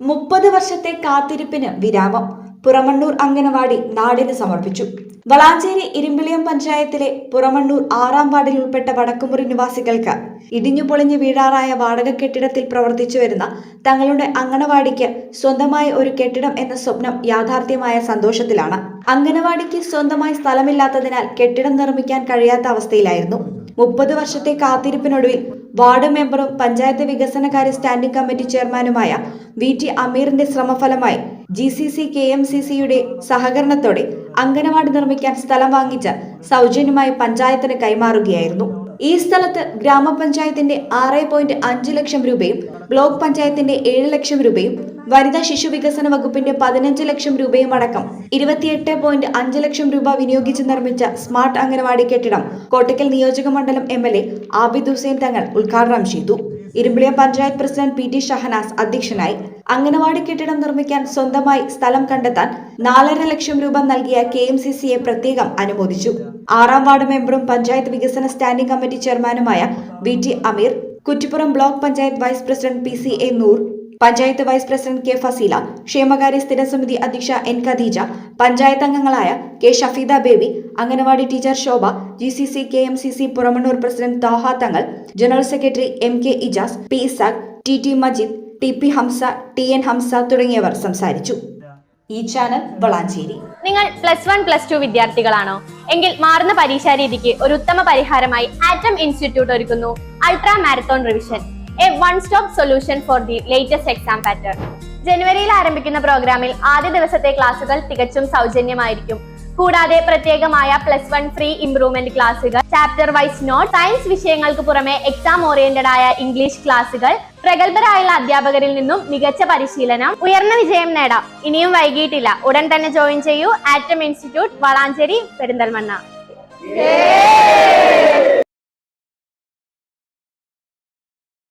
മുപ്പത് വർഷത്തെ കാത്തിരിപ്പിന് വിരാമം. പുറമണ്ണൂർ അംഗനവാടി നാടിന് സമർപ്പിച്ചു. വളാഞ്ചേരി ഇരുമ്പിളിയം പഞ്ചായത്തിലെ പുറമണ്ണൂർ ആറാം വാർഡിൽ ഉൾപ്പെട്ട വടക്കുമുറി നിവാസികൾക്ക് ഇടിഞ്ഞു പൊളിഞ്ഞു വീഴാറായ വാടക കെട്ടിടത്തിൽ പ്രവർത്തിച്ചു വരുന്ന തങ്ങളുടെ അംഗനവാടിക്ക് സ്വന്തമായി ഒരു കെട്ടിടം എന്ന സ്വപ്നം യാഥാർത്ഥ്യമായ സന്തോഷത്തിലാണ്. അംഗനവാടിക്ക് സ്വന്തമായി സ്ഥലമില്ലാത്തതിനാൽ കെട്ടിടം നിർമ്മിക്കാൻ കഴിയാത്ത അവസ്ഥയിലായിരുന്നു മുപ്പത് വർഷത്തെ കാത്തിരിപ്പിനൊടുവിൽ വാർഡ് മെമ്പറും പഞ്ചായത്ത് വികസനകാര്യ സ്റ്റാൻഡിംഗ് കമ്മിറ്റി ചെയർമാനുമായ വി ടി അമീറിന്റെ ശ്രമഫലമായി G C C K M C സിയുടെ സഹകരണത്തോടെ അംഗനവാടി നിർമ്മിക്കാൻ സ്ഥലം വാങ്ങിച്ച് സൗജന്യമായി പഞ്ചായത്തിന് കൈമാറുകയായിരുന്നു. ഈ സ്ഥലത്ത് ഗ്രാമപഞ്ചായത്തിന്റെ ആറ് പോയിന്റ് അഞ്ച് ലക്ഷം രൂപയും ബ്ലോക്ക് പഞ്ചായത്തിന്റെ ഏഴ് ലക്ഷം രൂപയും വനിതാ ശിശു വികസന വകുപ്പിന്റെ പതിനഞ്ച് ലക്ഷം രൂപയും അടക്കം ഇരുപത്തിയെട്ട് പോയിന്റ് അഞ്ച് ലക്ഷം രൂപ വിനിയോഗിച്ച് നിർമ്മിച്ച സ്മാർട്ട് അംഗനവാടി കെട്ടിടം കോട്ടയ്ക്കൽ നിയോജക മണ്ഡലം M L A Abid Hussain Thangal ഉദ്ഘാടനം ചെയ്തു. Irumbiliya panchayat president P T Shahanas അധ്യക്ഷനായി അംഗനവാടി കെട്ടിടം നിർമ്മിക്കാൻ സ്വന്തമായി സ്ഥലം കണ്ടെത്താൻ നാലര ലക്ഷം രൂപ നൽകിയ കെ എം സി സിയെ പ്രത്യേകം അനുമോദിച്ചു. ആറാം വാർഡ് മെമ്പറും പഞ്ചായത്ത് വികസന സ്റ്റാൻഡിംഗ് കമ്മിറ്റി ചെയർമാനുമായ V T Ameer Kuttippuram block panchayat vice president P C A Noor panchayat vice president K Faseela ക്ഷേമകാര്യ സ്ഥിരസമിതി അധ്യക്ഷ എൻ ഖദീജ പഞ്ചായത്ത് അംഗങ്ങളായ K Shafeeda Baby anganwadi teacher Shobha G C C K M C C Puramannur president Thaha Thangal general secretary M K Ijas P Ishaq T T Majeed T P Hamsa T N Hamsa തുടങ്ങിയവർ സംസാരിച്ചു. ഈ channel Valanchery. നിങ്ങൾ plus one plus two വിദ്യാർത്ഥികളാണോ? എങ്കിൽ മാറുന്ന പരീക്ഷാ രീതിക്ക് ഒരു ഉത്തമ പരിഹാരമായി ആറ്റം ഇൻസ്റ്റിറ്റ്യൂട്ട് ഒരുക്കുന്നു. Ultra marathon revision. A one stop solution for the latest exam pattern ജനുവരിയിൽ ആരംഭിക്കുന്ന പ്രോഗ്രാമിൽ ആദ്യ ദിവസത്തെ ക്ലാസുകൾ തികച്ചും സൗജന്യമായിരിക്കും. കൂടാതെ പ്രത്യേകമായ പ്ലസ് വൺ ഫ്രീ ഇംപ്രൂവ്മെന്റ് ക്ലാസുകൾ ചാപ്റ്റർ വൈസ് നോട്ട് സയൻസ് വിഷയങ്ങൾക്ക് പുറമെ എക്സാം ഓറിയന്റഡ് ആയ ഇംഗ്ലീഷ് ക്ലാസുകൾ പ്രഗത്ഭരായുള്ള അധ്യാപകരിൽ നിന്നും മികച്ച പരിശീലനം ഉയർന്ന വിജയം നേടാം. ഇനിയും വൈകിട്ടില്ല ഉടൻ തന്നെ ജോയിൻ ചെയ്യൂ ആറ്റം ഇൻസ്റ്റിറ്റ്യൂട്ട് വളാഞ്ചേരി പെരിന്തൽമണ്ണ.